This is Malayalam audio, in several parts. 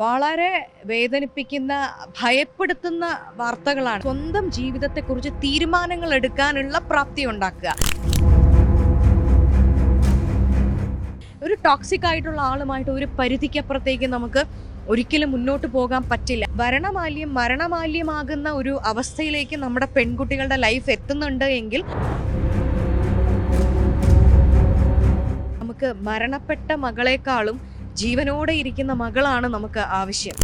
വളരെ വേദനിപ്പിക്കുന്ന ഭയപ്പെടുത്തുന്ന വാർത്തകളാണ്. സ്വന്തം ജീവിതത്തെ കുറിച്ച് തീരുമാനങ്ങൾ എടുക്കാനുള്ള പ്രാപ്തി ഉണ്ടാക്കുക. ഒരു ടോക്സിക് ആയിട്ടുള്ള ആളുമായിട്ട് ഒരു പരിധിക്കപ്പുറത്തേക്ക് നമുക്ക് ഒരിക്കലും മുന്നോട്ട് പോകാൻ പറ്റില്ല. ഭരണമാല്യം മരണമാല്യമാകുന്ന ഒരു അവസ്ഥയിലേക്ക് നമ്മുടെ പെൺകുട്ടികളുടെ ലൈഫ് എത്തുന്നുണ്ട് എങ്കിൽ നമുക്ക് മരണപ്പെട്ട മകളെക്കാളും ജീവനോടെ ഇരിക്കുന്ന മകളാണ് നമുക്ക് ആവശ്യം.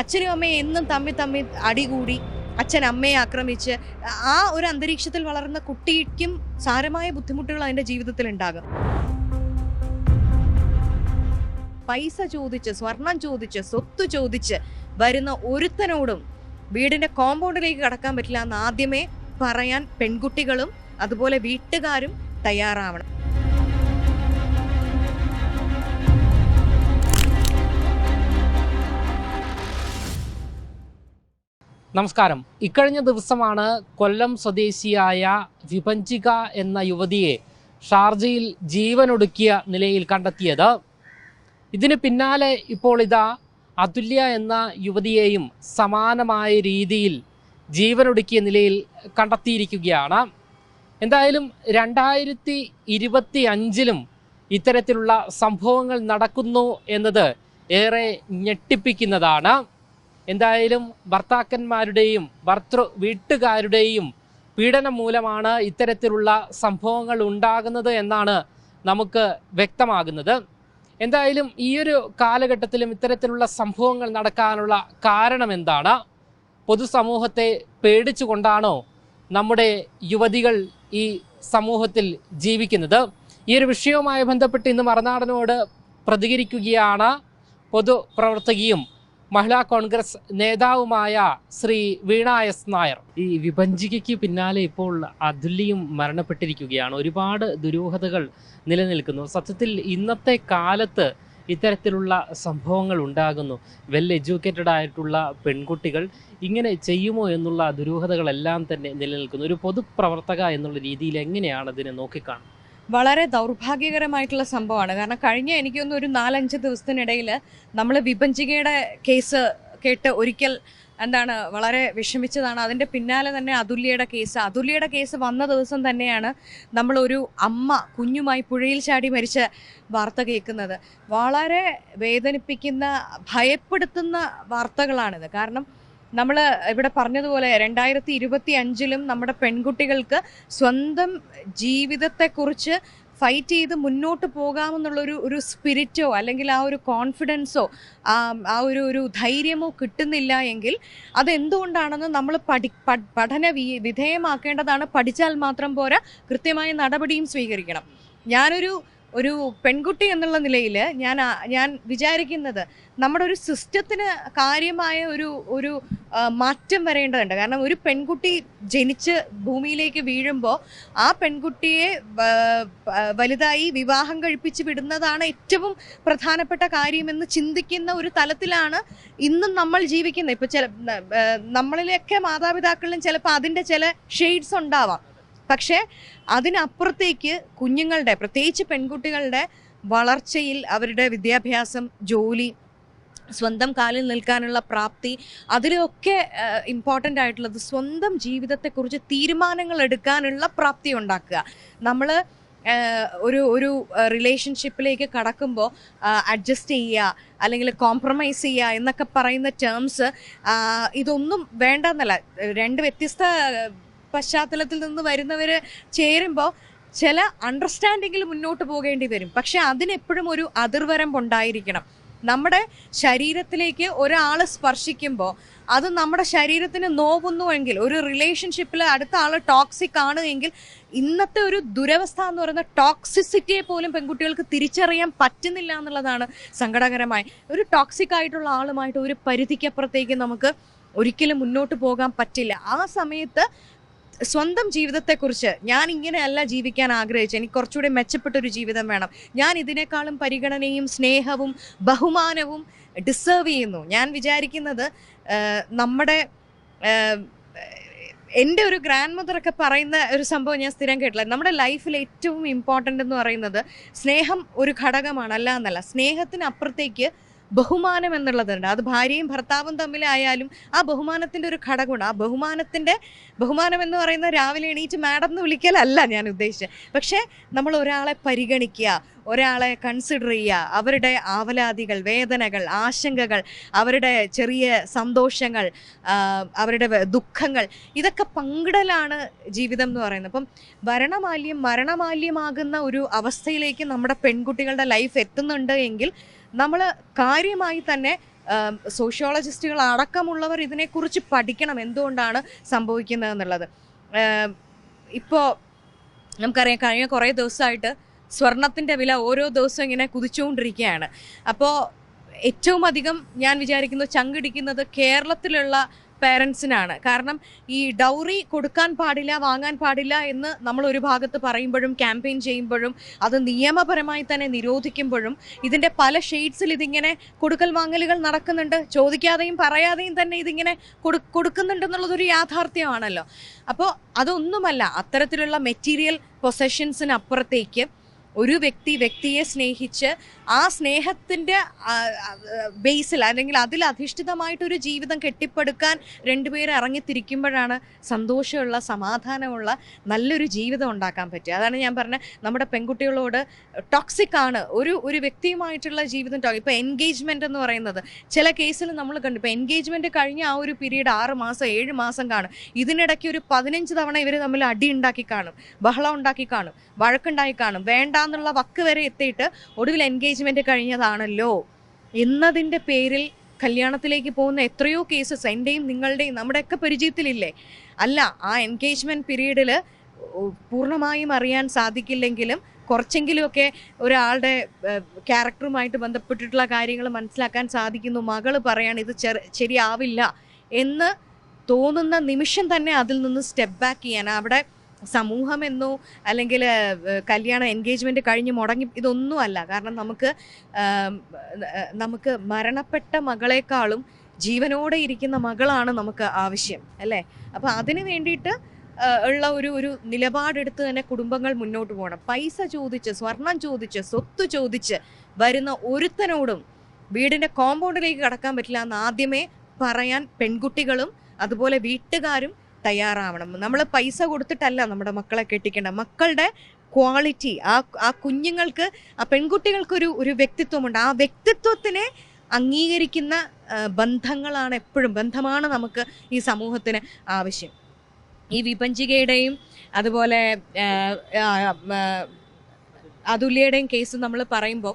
അച്ഛനും അമ്മയും എന്നും തമ്മി തമ്മി അടികൂടി അച്ഛൻ അമ്മയെ ആക്രമിച്ച് ആ ഒരു അന്തരീക്ഷത്തിൽ വളർന്ന കുട്ടിക്കും സാരമായ ബുദ്ധിമുട്ടുകൾ അതിന്റെ ജീവിതത്തിൽ ഉണ്ടാകും. പൈസ ചോദിച്ച് സ്വർണം ചോദിച്ച് സ്വത്ത് ചോദിച്ച് വരുന്ന ഒരുത്തനോടും വീടിന്റെ കോമ്പൗണ്ടിലേക്ക് കടക്കാൻ പറ്റില്ല എന്ന് ആദ്യമേ പറയാൻ പെൺകുട്ടികളും അതുപോലെ വീട്ടുകാരും തയ്യാറാവണം. നമസ്കാരം. ഇക്കഴിഞ്ഞ ദിവസമാണ് കൊല്ലം സ്വദേശിയായ വിപഞ്ചിക എന്ന യുവതിയെ ഷാർജയിൽ ജീവനൊടുക്കിയ നിലയിൽ കണ്ടെത്തിയത്. ഇതിന് പിന്നാലെ ഇപ്പോൾ ഇതാ അതുല്യ എന്ന യുവതിയെയും സമാനമായ രീതിയിൽ ജീവനൊടുക്കിയ നിലയിൽ കണ്ടെത്തിയിരിക്കുകയാണ്. എന്തായാലും രണ്ടായിരത്തി ഇരുപത്തി അഞ്ചിലും ഇത്തരത്തിലുള്ള സംഭവങ്ങൾ നടക്കുന്നു എന്നത് ഏറെ ഞെട്ടിപ്പിക്കുന്നതാണ്. എന്തായാലും ഭർത്താക്കന്മാരുടെയും ഭർത്തൃ വീട്ടുകാരുടെയും പീഡനം മൂലമാണ് ഇത്തരത്തിലുള്ള സംഭവങ്ങൾ ഉണ്ടാകുന്നത് എന്നാണ് നമുക്ക് വ്യക്തമാകുന്നത്. എന്തായാലും ഈ ഒരു കാലഘട്ടത്തിലും ഇത്തരത്തിലുള്ള സംഭവങ്ങൾ നടക്കാനുള്ള കാരണം എന്താണ്? പൊതുസമൂഹത്തെ പേടിച്ചുകൊണ്ടാണോ നമ്മുടെ യുവതികൾ ഈ സമൂഹത്തിൽ ജീവിക്കുന്നത്? ഈ ഒരു വിഷയവുമായി ബന്ധപ്പെട്ട് ഇന്ന് മറുനാടനോട് പ്രതികരിക്കുകയാണ് പൊതുപ്രവർത്തകയും മഹിളാ കോൺഗ്രസ് നേതാവുമായ ശ്രീ വീണ എസ് നായർ. ഈ വിഭജികയ്ക്ക് പിന്നാലെ ഇപ്പോൾ അതുല്യം മരണപ്പെട്ടിരിക്കുകയാണ്. ഒരുപാട് ദുരൂഹതകൾ നിലനിൽക്കുന്നു. സത്യത്തിൽ ഇന്നത്തെ കാലത്ത് ഇത്തരത്തിലുള്ള സംഭവങ്ങൾ ഉണ്ടാകുന്നു. വെൽ എഡ്യൂക്കേറ്റഡ് ആയിട്ടുള്ള പെൺകുട്ടികൾ ഇങ്ങനെ ചെയ്യുമോ എന്നുള്ള ദുരൂഹതകളെല്ലാം തന്നെ നിലനിൽക്കുന്നു. ഒരു പൊതുപ്രവർത്തക എന്നുള്ള രീതിയിൽ എങ്ങനെയാണ് അതിനെ നോക്കിക്കാണുന്നത്? വളരെ ദൗർഭാഗ്യകരമായിട്ടുള്ള സംഭവമാണ്. കാരണം കഴിഞ്ഞ എനിക്കൊന്നും ഒരു നാലഞ്ച് ദിവസത്തിനിടയിൽ നമ്മൾ വിഭജികയുടെ കേസ് കേട്ട് ഒരിക്കൽ എന്താണ് വളരെ വിഷമിച്ചതാണ്. അതിന്റെ പിന്നാലെ തന്നെ അതുല്യയുടെ കേസ്. അതുല്യയുടെ കേസ് വന്ന ദിവസം തന്നെയാണ് നമ്മളൊരു അമ്മ കുഞ്ഞുമായി പുഴയിൽ ചാടി മരിച്ച വാർത്ത കേൾക്കുന്നത്. വളരെ വേദനിപ്പിക്കുന്ന ഭയപ്പെടുത്തുന്ന വാർത്തകളാണിത്. കാരണം നമ്മൾ ഇവിടെ പറഞ്ഞതുപോലെ രണ്ടായിരത്തി ഇരുപത്തി അഞ്ചിലും നമ്മുടെ പെൺകുട്ടികൾക്ക് സ്വന്തം ജീവിതത്തെക്കുറിച്ച് ഫൈറ്റ് ചെയ്ത് മുന്നോട്ട് പോകാമെന്നുള്ളൊരു ഒരു സ്പിരിറ്റോ അല്ലെങ്കിൽ ആ ഒരു കോൺഫിഡൻസോ ആ ഒരു ഒരു ധൈര്യമോ കിട്ടുന്നില്ല എങ്കിൽ അതെന്തുകൊണ്ടാണെന്ന് നമ്മൾ പഠി പഠന വിധേയമാക്കേണ്ടതാണ്. പഠിച്ചാൽ മാത്രം പോരാ കൃത്യമായ നടപടിയും സ്വീകരിക്കണം. ഞാനൊരു ഒരു പെൺകുട്ടി എന്നുള്ള നിലയിൽ ഞാൻ ഞാൻ വിചാരിക്കുന്നത് നമ്മുടെ ഒരു സിസ്റ്റത്തിന് കാര്യമായ ഒരു ഒരു മാറ്റം വരേണ്ടതുണ്ട്. കാരണം ഒരു പെൺകുട്ടി ജനിച്ച് ഭൂമിയിലേക്ക് വീഴുമ്പോൾ ആ പെൺകുട്ടിയെ വലുതായി വിവാഹം കഴിപ്പിച്ച് വിടുന്നതാണ് ഏറ്റവും പ്രധാനപ്പെട്ട കാര്യമെന്ന് ചിന്തിക്കുന്ന ഒരു തലത്തിലാണ് ഇന്നും നമ്മൾ ജീവിക്കുന്നത്. ഇപ്പോൾ ചില നമ്മളിലൊക്കെ മാതാപിതാക്കളിലും ചിലപ്പോൾ അതിന്റെ ചില ഷെയ്ഡ്സ് ഉണ്ടാവാം. പക്ഷേ അതിനപ്പുറത്തേക്ക് കുഞ്ഞുങ്ങളുടെ പ്രത്യേകിച്ച് പെൺകുട്ടികളുടെ വളർച്ചയിൽ അവരുടെ വിദ്യാഭ്യാസം ജോലി സ്വന്തം കാലിൽ നിൽക്കാനുള്ള പ്രാപ്തി അതിലൊക്കെ ഇമ്പോർട്ടന്റ് ആയിട്ടുള്ളത് സ്വന്തം ജീവിതത്തെക്കുറിച്ച് തീരുമാനങ്ങൾ എടുക്കാനുള്ള പ്രാപ്തി ഉണ്ടാക്കുക. നമ്മൾ ഒരു ഒരു റിലേഷൻഷിപ്പിലേക്ക് കടക്കുമ്പോൾ അഡ്ജസ്റ്റ് ചെയ്യുക അല്ലെങ്കിൽ കോംപ്രമൈസ് ചെയ്യുക എന്നൊക്കെ പറയുന്ന ടേംസ് ഇതൊന്നും വേണ്ടെന്നല്ല. രണ്ട് വ്യത്യസ്ത പശ്ചാത്തലത്തിൽ നിന്ന് വരുന്നവർ ചേരുമ്പോൾ ചില അണ്ടർസ്റ്റാൻഡിങ്ങിൽ മുന്നോട്ട് പോകേണ്ടി വരും. പക്ഷെ അതിനെപ്പോഴും ഒരു അതിർവരമ്പുണ്ടായിരിക്കണം. നമ്മുടെ ശരീരത്തിലേക്ക് ഒരാൾ സ്പർശിക്കുമ്പോൾ അത് നമ്മുടെ ശരീരത്തിന് നോവുന്നുവെങ്കിൽ ഒരു റിലേഷൻഷിപ്പിൽ അടുത്ത ആൾ ടോക്സിക് ആണ് എങ്കിൽ ഇന്നത്തെ ഒരു ദുരവസ്ഥ എന്ന് പറയുന്ന ടോക്സിസിറ്റിയെ പോലും പെൺകുട്ടികൾക്ക് തിരിച്ചറിയാൻ പറ്റുന്നില്ല എന്നുള്ളതാണ് സങ്കടകരമായി. ഒരു ടോക്സിക് ആയിട്ടുള്ള ആളുമായിട്ട് ഒരു പരിധിക്കപ്പുറത്തേക്ക് നമുക്ക് ഒരിക്കലും മുന്നോട്ട് പോകാൻ പറ്റില്ല. ആ സമയത്ത് സ്വന്തം ജീവിതത്തെക്കുറിച്ച് ഞാൻ ഇങ്ങനെയല്ല ജീവിക്കാൻ ആഗ്രഹിച്ചു എനിക്ക് കുറച്ചുകൂടി മെച്ചപ്പെട്ട ഒരു ജീവിതം വേണം. ഞാൻ ഇതിനേക്കാളും പരിഗണനയും സ്നേഹവും ബഹുമാനവും ഡിസേർവ് ചെയ്യുന്നു. ഞാൻ വിചാരിക്കുന്നത് നമ്മുടെ എന്റെ ഒരു ഗ്രാൻഡ് മദറൊക്കെ പറയുന്ന ഒരു സംഭവം ഞാൻ സ്ഥിരം കേട്ടില്ല. നമ്മുടെ ലൈഫിൽ ഏറ്റവും ഇമ്പോർട്ടന്റ് എന്ന് പറയുന്നത് സ്നേഹം ഒരു ഘടകമാണ് അല്ല എന്നല്ല. സ്നേഹത്തിന് അപ്പുറത്തേക്ക് ബഹുമാനം എന്നുള്ളതുണ്ട്. അത് ഭാര്യയും ഭർത്താവും തമ്മിലായാലും ആ ബഹുമാനത്തിന്റെ ഒരു ഘടകമുണ്ട്. ആ ബഹുമാനത്തിന്റെ ബഹുമാനം എന്ന് പറയുന്ന രാവിലെ എണീറ്റ് മാഡം എന്ന് വിളിക്കലല്ല ഞാൻ ഉദ്ദേശിച്ചത് പക്ഷേ നമ്മൾ ഒരാളെ പരിഗണിക്കുക ഒരാളെ കൺസിഡർ ചെയ്യുക അവരുടെ ആവലാതികൾ വേദനകൾ ആശങ്കകൾ അവരുടെ ചെറിയ സന്തോഷങ്ങൾ അവരുടെ ദുഃഖങ്ങൾ ഇതൊക്കെ പങ്കിടലാണ് ജീവിതം എന്ന് പറയുന്നത്. അപ്പം ഭരണമാല്യം മരണമാല്യമാകുന്ന ഒരു അവസ്ഥയിലേക്ക് നമ്മുടെ പെൺകുട്ടികളുടെ ലൈഫ് എത്തുന്നുണ്ട് എങ്കിൽ നമ്മൾ കാര്യമായി തന്നെ സോഷ്യോളജിസ്റ്റുകൾ അടക്കമുള്ളവർ ഇതിനെക്കുറിച്ച് പഠിക്കണം എന്തുകൊണ്ടാണ് സംഭവിക്കുന്നത് എന്നുള്ളത് ഇപ്പോൾ നമുക്കറിയാം കഴിഞ്ഞ കുറേ ദിവസമായിട്ട് സ്വർണത്തിന്റെ വില ഓരോ ദിവസവും ഇങ്ങനെ കുതിച്ചുകൊണ്ടിരിക്കുകയാണ്. അപ്പോൾ ഏറ്റവും അധികം ഞാൻ വിചാരിക്കുന്നു ചങ്കിടിക്കുന്നത് കേരളത്തിലുള്ള പേരൻസിനാണ് കാരണം ഈ ഡൗറി കൊടുക്കാൻ പാടില്ല വാങ്ങാൻ പാടില്ല എന്ന് നമ്മൾ ഒരു ഭാഗത്ത് പറയുമ്പോഴും ക്യാമ്പയിൻ ചെയ്യുമ്പോഴും അത് നിയമപരമായി തന്നെ നിരോധിക്കുമ്പോഴും ഇതിന്റെ പല ഷെയ്ഡ്സിൽ ഇതിങ്ങനെ കൊടുക്കൽ വാങ്ങലുകൾ നടക്കുന്നുണ്ട്. ചോദിക്കാതെയും പറയാതെയും തന്നെ ഇതിങ്ങനെ കൊടു കൊടുക്കുന്നുണ്ടെന്നുള്ളതൊരു യാഥാർത്ഥ്യമാണല്ലോ. അപ്പോൾ അതൊന്നുമല്ല അത്തരത്തിലുള്ള മെറ്റീരിയൽ പൊസഷൻസിനപ്പുറത്തേക്ക് ഒരു വ്യക്തി വ്യക്തിയെ സ്നേഹിച്ച് ആ സ്നേഹത്തിന്റെ ബേസിൽ അല്ലെങ്കിൽ അതിൽ അധിഷ്ഠിതമായിട്ടൊരു ജീവിതം കെട്ടിപ്പടുക്കാൻ രണ്ടുപേരും ഇറങ്ങിത്തിരിക്കുമ്പോഴാണ് സന്തോഷമുള്ള സമാധാനമുള്ള നല്ലൊരു ജീവിതം ഉണ്ടാക്കാൻ പറ്റുക. അതാണ് ഞാൻ പറഞ്ഞ നമ്മുടെ പെൺകുട്ടികളോട് ടോക്സിക് ആണ്. ഒരു ഒരു വ്യക്തിയുമായിട്ടുള്ള ജീവിതം ഇപ്പോൾ എൻഗേജ്മെന്റ് എന്ന് പറയുന്നത് ചില കേസിൽ നമ്മൾ കണ്ടു. ഇപ്പോൾ എൻഗേജ്മെന്റ് കഴിഞ്ഞ ആ ഒരു പീരീഡ് ആറ് മാസം ഏഴ് മാസം കാണും. ഇതിനിടയ്ക്ക് ഒരു പതിനഞ്ച് തവണ ഇവർ തമ്മിൽ അടി ഉണ്ടാക്കി കാണും. ബഹളം ഉണ്ടാക്കി കാണും. വഴക്കുണ്ടാക്കി കാണും. വേണ്ടാന്നുള്ള വക്ക് വരെ എത്തിയിട്ട് ഒടുവിൽ എൻഗേജ്മെന്റ് കഴിഞ്ഞതാണല്ലോ. എന്നതിന്റെ പേരിൽ കല്യാണത്തിലേക്ക് പോകുന്ന എത്രയോ കേസസ് എന്റെയും നിങ്ങളുടെയും നമ്മുടെയൊക്കെ പരിചയത്തിലില്ലേ? അല്ല ആ എൻഗേജ്മെന്റ് പീരീഡിൽ പൂർണമായും അറിയാൻ സാധിക്കില്ലെങ്കിലും കുറച്ചെങ്കിലുമൊക്കെ ഒരാളുടെ ക്യാരക്ടറുമായിട്ട് ബന്ധപ്പെട്ടിട്ടുള്ള കാര്യങ്ങൾ മനസ്സിലാക്കാൻ സാധിക്കുന്നു. മകൾ പറയാണ് ഇത് ശരിയാവില്ല എന്ന് തോന്നുന്ന നിമിഷം തന്നെ അതിൽ നിന്ന് സ്റ്റെപ്പ് ബാക്ക് ചെയ്യാൻ അവിടെ സമൂഹമെന്നോ അല്ലെങ്കിൽ കല്യാണ എൻഗേജ്മെന്റ് കഴിഞ്ഞ് മുടങ്ങി ഇതൊന്നുമല്ല കാരണം നമുക്ക് നമുക്ക് മരണപ്പെട്ട മകളെക്കാളും ജീവനോടെ ഇരിക്കുന്ന മകളാണ് നമുക്ക് ആവശ്യം അല്ലേ? അപ്പോൾ അതിന് വേണ്ടിയിട്ട് ഉള്ള ഒരു ഒരു നിലപാടെടുത്ത് തന്നെ കുടുംബങ്ങൾ മുന്നോട്ട് പോകണം. പൈസ ചോദിച്ച് സ്വർണം ചോദിച്ച് സ്വത്ത് ചോദിച്ച് വരുന്ന ഒരുത്തനോടും വീടിന്റെ കോമ്പൗണ്ടിലേക്ക് കടക്കാൻ പറ്റില്ല എന്ന് ആദ്യമേ പറയാൻ പെൺകുട്ടികളും അതുപോലെ വീട്ടുകാരും തയ്യാറാവണം. നമ്മൾ പൈസ കൊടുത്തിട്ടല്ല നമ്മുടെ മക്കളെ കെട്ടിക്കേണ്ട മക്കളുടെ ക്വാളിറ്റി ആ ആ കുഞ്ഞുങ്ങൾക്ക് ആ പെൺകുട്ടികൾക്കൊരു ഒരു വ്യക്തിത്വമുണ്ട്. ആ വ്യക്തിത്വത്തിനെ അംഗീകരിക്കുന്ന ബന്ധങ്ങളാണ് എപ്പോഴും ബന്ധമാണ് നമുക്ക് ഈ സമൂഹത്തിന് ആവശ്യം. ഈ വിപഞ്ചികയുടെയും അതുപോലെ അതുല്യയുടെയും കേസ് നമ്മൾ പറയുമ്പോൾ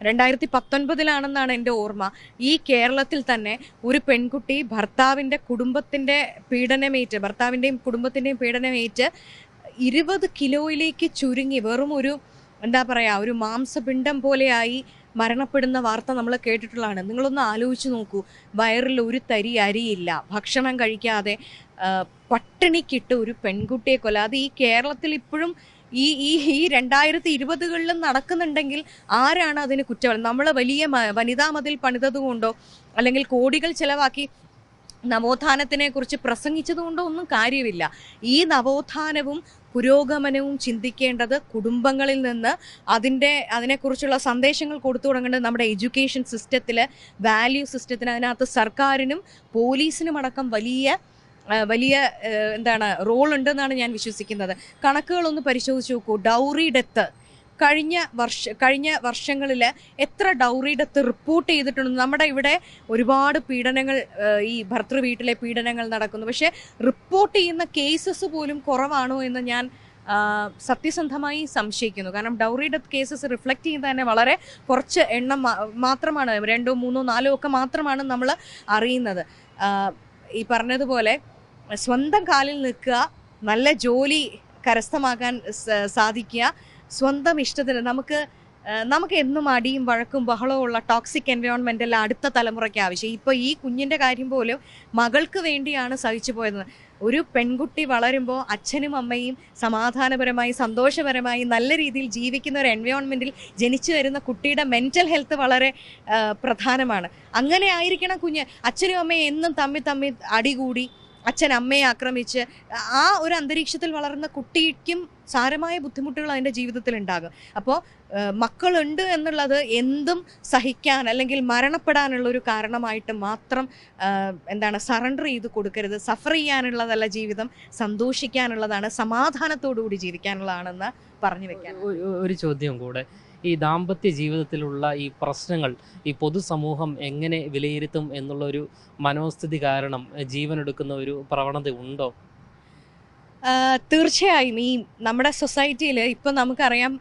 രണ്ടായിരത്തി പത്തൊൻപതിലാണെന്നാണ് എന്റെ ഓർമ്മ. ഈ കേരളത്തിൽ തന്നെ ഒരു പെൺകുട്ടി ഭർത്താവിന്റെ കുടുംബത്തിന്റെ പീഡനമേറ്റ് ഭർത്താവിന്റെയും കുടുംബത്തിന്റെയും പീഡനമേറ്റ് ഇരുപത് കിലോയിലേക്ക് ചുരുങ്ങി വെറും ഒരു എന്താ പറയുക ഒരു മാംസപിണ്ഡം പോലെയായി മരണപ്പെടുന്ന വാർത്ത നമ്മൾ കേട്ടിട്ടുള്ളതാണ്. നിങ്ങളൊന്ന് ആലോചിച്ച് നോക്കൂ. വയറിൽ ഒരു തരി അരിയില്ല. ഭക്ഷണം കഴിക്കാതെ പട്ടിണിക്കിട്ട് ഒരു പെൺകുട്ടിയെ കൊല അത് ഈ കേരളത്തിൽ ഇപ്പോഴും ഈ ഈ ഈ രണ്ടായിരത്തി ഇരുപതുകളിലും നടക്കുന്നുണ്ടെങ്കിൽ ആരാണ് അതിന് കുറ്റവാളി? നമ്മൾ വലിയ വനിതാ മതിൽ പണിതതുകൊണ്ടോ അല്ലെങ്കിൽ കോടികൾ ചെലവാക്കി നവോത്ഥാനത്തിനെ കുറിച്ച് പ്രസംഗിച്ചതുകൊണ്ടോ ഒന്നും കാര്യമില്ല. ഈ നവോത്ഥാനവും പുരോഗമനവും ചിന്തിക്കേണ്ടത് കുടുംബങ്ങളിൽ നിന്ന് അതിന്റെ അതിനെക്കുറിച്ചുള്ള സന്ദേശങ്ങൾ കൊടുത്തു തുടങ്ങേണ്ടത് നമ്മുടെ എഡ്യൂക്കേഷൻ സിസ്റ്റത്തിൽ വാല്യൂ സിസ്റ്റത്തിന് അതിനകത്ത് സർക്കാരിനും പോലീസിനും അടക്കം വലിയ വലിയ എന്താണ് റോൾ ഉണ്ടെന്നാണ് ഞാൻ വിശ്വസിക്കുന്നത്. കണക്കുകളൊന്ന് പരിശോധിച്ച് നോക്കൂ. ഡൗറി ഡെത്ത് കഴിഞ്ഞ വർഷ കഴിഞ്ഞ വർഷങ്ങളിൽ എത്ര ഡൗറി ഡെത്ത് റിപ്പോർട്ട് ചെയ്തിട്ടുണ്ട് നമ്മുടെ ഇവിടെ ഒരുപാട് പീഡനങ്ങൾ ഈ ഭർത്തൃ വീട്ടിലെ പീഡനങ്ങൾ നടക്കുന്നു. പക്ഷേ റിപ്പോർട്ട് ചെയ്യുന്ന കേസസ് പോലും കുറവാണോ എന്ന് ഞാൻ സത്യസന്ധമായി സംശയിക്കുന്നു. കാരണം ഡൗറി ഡെത്ത് കേസസ് റിഫ്ലക്റ്റ് ചെയ്യുന്നത് തന്നെ വളരെ കുറച്ച് എണ്ണം മാത്രമാണ്. രണ്ടോ മൂന്നോ നാലോ ഒക്കെ മാത്രമാണ് നമ്മൾ അറിയുന്നത്. ഈ പറഞ്ഞതുപോലെ സ്വന്തം കാലിൽ നിൽക്കുക നല്ല ജോലി കരസ്ഥമാക്കാൻ സാധിക്കുക. സ്വന്തം ഇഷ്ടത്തിന് നമുക്ക് നമുക്ക് എന്നും അടിയും വഴക്കും ബഹളവും ഉള്ള ടോക്സിക് എൻവയോൺമെന്റ് എല്ലാം അടുത്ത തലമുറയ്ക്ക് ആവശ്യം. ഇപ്പോൾ ഈ കുഞ്ഞിന്റെ കാര്യം പോലും മകൾക്ക് വേണ്ടിയാണ് സഹിച്ചു പോയത്. ഒരു പെൺകുട്ടി വളരുമ്പോൾ അച്ഛനും അമ്മയും സമാധാനപരമായി സന്തോഷപരമായി നല്ല രീതിയിൽ ജീവിക്കുന്ന ഒരു എൻവയോൺമെന്റിൽ ജനിച്ചു വരുന്ന കുട്ടിയുടെ മെന്റൽ ഹെൽത്ത് വളരെ പ്രധാനമാണ്. അങ്ങനെ ആയിരിക്കണം കുഞ്ഞ്. അച്ഛനും അമ്മയും എന്നും തമ്മിൽ തമ്മിൽ അടികൂടി. അച്ഛൻ അമ്മയെ ആക്രമിച്ച് ആ ഒരു അന്തരീക്ഷത്തിൽ വളർന്ന കുട്ടിക്കും സാരമായ ബുദ്ധിമുട്ടുകൾ അതിന്റെ ജീവിതത്തിൽ ഉണ്ടാകും. അപ്പോൾ മക്കളുണ്ട് എന്നുള്ളത് എന്തും സഹിക്കാൻ അല്ലെങ്കിൽ മരണപ്പെടാനുള്ള ഒരു കാരണമായിട്ട് മാത്രം എന്താണ് സറണ്ടർ ചെയ്ത് കൊടുക്കരുത്. സഫർ ചെയ്യാനുള്ളതല്ല ജീവിതം സന്തോഷിക്കാനുള്ളതാണ് സമാധാനത്തോടു കൂടി ജീവിക്കാനുള്ളതാണെന്ന് പറഞ്ഞു വെക്കാൻ. ഒരു- ചോദ്യം കൂടെ. ഈ ദാമ്പത്യ ജീവിതത്തിലുള്ള ഈ പ്രശ്നങ്ങൾ ഈ പൊതുസമൂഹം എങ്ങനെ വിലയിരുത്തും എന്നുള്ള ഒരു മനോസ്ഥിതി കാരണം ജീവനെടുക്കുന്ന ഒരു പ്രവണത ഉണ്ടോ? തീർച്ചയായും. ഈ നമ്മുടെ സൊസൈറ്റിയിൽ ഇപ്പം നമുക്കറിയാം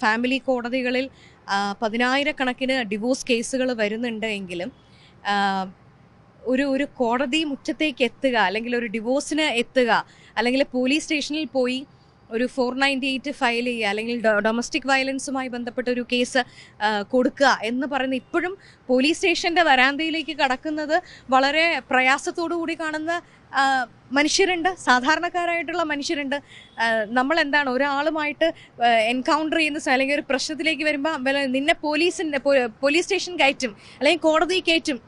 ഫാമിലി കോടതികളിൽ പതിനായിരക്കണക്കിന് ഡിവോഴ്സ് കേസുകൾ വരുന്നുണ്ട് എങ്കിലും ഒരു ഒരു കോടതി മുറ്റത്തേക്ക് എത്തുക അല്ലെങ്കിൽ ഒരു ഡിവോഴ്സിന് എത്തുക അല്ലെങ്കിൽ പോലീസ് സ്റ്റേഷനിൽ പോയി ഒരു ഫോർ നയന്റി എയ്റ്റ് ഫയൽ ചെയ്യുക അല്ലെങ്കിൽ ഡൊമസ്റ്റിക് വയലൻസുമായി ബന്ധപ്പെട്ട ഒരു കേസ് കൊടുക്കുക എന്ന് പറയുന്ന ഇപ്പോഴും പോലീസ് സ്റ്റേഷന്റെ വരാന്തയിലേക്ക് കടക്കുന്നത് വളരെ പ്രയാസത്തോടു കൂടി കാണുന്ന മനുഷ്യരുണ്ട്. സാധാരണക്കാരായിട്ടുള്ള മനുഷ്യരുണ്ട്. നമ്മൾ എന്താണ് ഒരാളുമായിട്ട് എൻകൗണ്ടർ ചെയ്യുന്ന അല്ലെങ്കിൽ ഒരു പ്രശ്നത്തിലേക്ക് വരുമ്പോൾ നിന്നെ പോലീസിന്റെ പോലീസ് സ്റ്റേഷൻ കയറ്റും അല്ലെങ്കിൽ കോടതി കയറ്റും.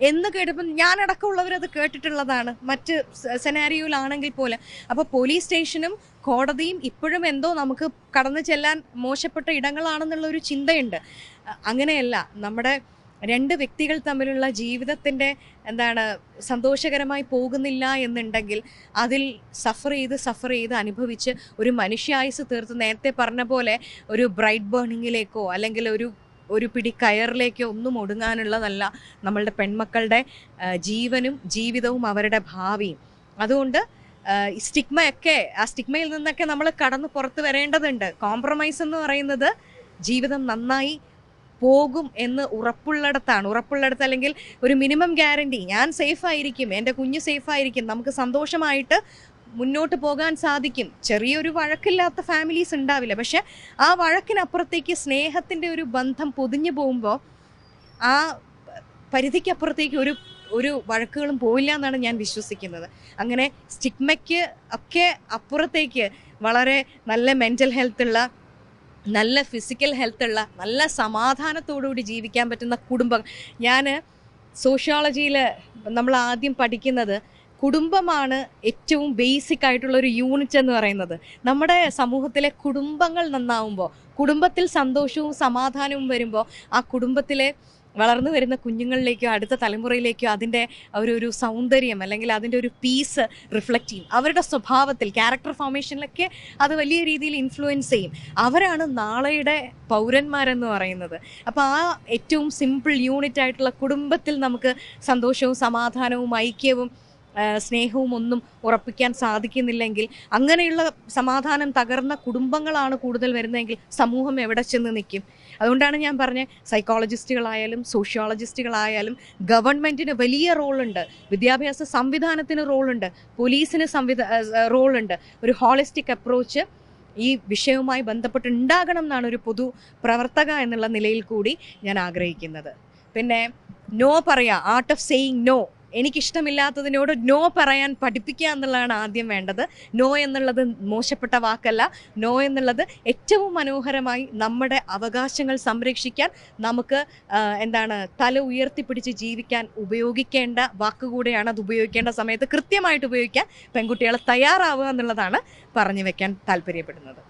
എന്ന് കേട്ടപ്പോൾ ഞാനടക്കമുള്ളവരത് കേട്ടിട്ടുള്ളതാണ്. മറ്റ് സെനാരിയോയിലാണെങ്കിൽ പോലും. അപ്പോൾ പോലീസ് സ്റ്റേഷനും കോടതിയും ഇപ്പോഴും എന്തോ നമുക്ക് കടന്നു ചെല്ലാൻ മോശപ്പെട്ട ഇടങ്ങളാണെന്നുള്ള ഒരു ചിന്തയുണ്ട്. അങ്ങനെയല്ല. നമ്മുടെ രണ്ട് വ്യക്തികൾ തമ്മിലുള്ള ജീവിതത്തിന്റെ എന്താണ് സന്തോഷകരമായി പോകുന്നില്ല എന്നുണ്ടെങ്കിൽ അതിൽ സഫർ ചെയ്ത് സഫർ ചെയ്ത് അനുഭവിച്ച് ഒരു മനുഷ്യായുസ് തീർത്ത് നേരത്തെ പറഞ്ഞ പോലെ ഒരു ബ്രൈറ്റ് ബേണിങ്ങിലേക്കോ അല്ലെങ്കിൽ ഒരു ഒരു പിടി കയറിലേക്ക് ഒന്നും ഒടുങ്ങാനുള്ളതല്ല നമ്മളുടെ പെൺമക്കളുടെ ജീവനും ജീവിതവും അവരുടെ ഭാവിയും. അതുകൊണ്ട് സ്റ്റിഗ്മയൊക്കെ ആ സ്റ്റിഗ്മയിൽ നിന്നൊക്കെ നമ്മൾ കടന്ന് പുറത്ത് വരേണ്ടതുണ്ട്. കോംപ്രമൈസ് എന്ന് പറയുന്നത് ജീവിതം നന്നായി പോകും എന്ന് ഉറപ്പുള്ളിടത്താണ്. ഉറപ്പുള്ളിടത്ത് അല്ലെങ്കിൽ ഒരു മിനിമം ഗ്യാരണ്ടി ഞാൻ സേഫ് ആയിരിക്കും എന്റെ കുഞ്ഞ് സേഫ് ആയിരിക്കും നമുക്ക് സന്തോഷമായിട്ട് മുന്നോട്ട് പോകാൻ സാധിക്കും. ചെറിയൊരു വഴക്കില്ലാത്ത ഫാമിലീസ് ഉണ്ടാവില്ല. പക്ഷെ ആ വഴക്കിനപ്പുറത്തേക്ക് സ്നേഹത്തിന്റെ ഒരു ബന്ധം പൊതിഞ്ഞു പോകുമ്പോൾ ആ പരിധിക്കപ്പുറത്തേക്ക് ഒരു ഒരു വഴക്കുകളും പോയില്ല എന്നാണ് ഞാൻ വിശ്വസിക്കുന്നത്. അങ്ങനെ സ്റ്റിഗ്മയ്ക്ക് ഒക്കെ അപ്പുറത്തേക്ക് വളരെ നല്ല മെന്റൽ ഹെൽത്തുള്ള നല്ല ഫിസിക്കൽ ഹെൽത്തുള്ള നല്ല സമാധാനത്തോടുകൂടി ജീവിക്കാൻ പറ്റുന്ന കുടുംബം. ഞാൻ സോഷ്യോളജിയിൽ നമ്മൾ ആദ്യം പഠിക്കുന്നത് കുടുംബമാണ് ഏറ്റവും ബേസിക് ആയിട്ടുള്ള ഒരു യൂണിറ്റ് എന്ന് പറയുന്നത്. നമ്മുടെ സമൂഹത്തിലെ കുടുംബങ്ങൾ നന്നാവുമ്പോൾ കുടുംബത്തിൽ സന്തോഷവും സമാധാനവും വരുമ്പോൾ ആ കുടുംബത്തിലെ വളർന്നു വരുന്ന കുഞ്ഞുങ്ങളിലേക്കോ അടുത്ത തലമുറയിലേക്കോ അതിന്റെ ഒരു ഒരു സൗന്ദര്യം അല്ലെങ്കിൽ അതിന്റെ ഒരു പീസ് റിഫ്ലക്റ്റ് ചെയ്യും. അവരുടെ സ്വഭാവത്തിൽ ക്യാരക്ടർ ഫോർമേഷനിലൊക്കെ അത് വലിയ രീതിയിൽ ഇൻഫ്ലുവൻസ് ചെയ്യും. അവരാണ് നാളെയുടെ പൗരന്മാരെന്ന് പറയുന്നത്. അപ്പോൾ ആ ഏറ്റവും സിമ്പിൾ യൂണിറ്റ് ആയിട്ടുള്ള കുടുംബത്തിൽ നമുക്ക് സന്തോഷവും സമാധാനവും ഐക്യവും സ്നേഹവും ഒന്നും ഉറപ്പിക്കാൻ സാധിക്കുന്നില്ലെങ്കിൽ അങ്ങനെയുള്ള സമാധാനം തകർന്ന കുടുംബങ്ങളാണ് കൂടുതൽ വരുന്നതെങ്കിൽ സമൂഹം എവിടെ ചെന്ന് നിൽക്കും? അതുകൊണ്ടാണ് ഞാൻ പറഞ്ഞ സൈക്കോളജിസ്റ്റുകളായാലും സോഷ്യോളജിസ്റ്റുകളായാലും ഗവൺമെന്റിന് വലിയ റോളുണ്ട്. വിദ്യാഭ്യാസ സംവിധാനത്തിന് റോളുണ്ട്. പോലീസിന് സംവിധ റോളുണ്ട്. ഒരു ഹോളിസ്റ്റിക് അപ്രോച്ച് ഈ വിഷയവുമായി ബന്ധപ്പെട്ട് ഉണ്ടാകണം എന്നാണ് ഒരു പൊതു പ്രവർത്തക എന്നുള്ള നിലയിൽ കൂടി ഞാൻ ആഗ്രഹിക്കുന്നത്. പിന്നെ നോ പറയാ ആർട്ട് ഓഫ് സെയിങ് നോ എനിക്കിഷ്ടമില്ലാത്തതിനോട് നോ പറയാൻ പഠിപ്പിക്കുക എന്നുള്ളതാണ് ആദ്യം വേണ്ടത്. നോ എന്നുള്ളത് മോശപ്പെട്ട വാക്കല്ല. നോ എന്നുള്ളത് ഏറ്റവും മനോഹരമായി നമ്മുടെ അവകാശങ്ങൾ സംരക്ഷിക്കാൻ നമുക്ക് എന്താണ് തല ഉയർത്തിപ്പിടിച്ച് ജീവിക്കാൻ ഉപയോഗിക്കേണ്ട വാക്കുകൂടെയാണ് അത് ഉപയോഗിക്കേണ്ട സമയത്ത് കൃത്യമായിട്ട് ഉപയോഗിക്കാൻ പെൺകുട്ടികളെ തയ്യാറാവുക എന്നുള്ളതാണ് പറഞ്ഞു വെക്കാൻ താല്പര്യപ്പെടുന്നത്.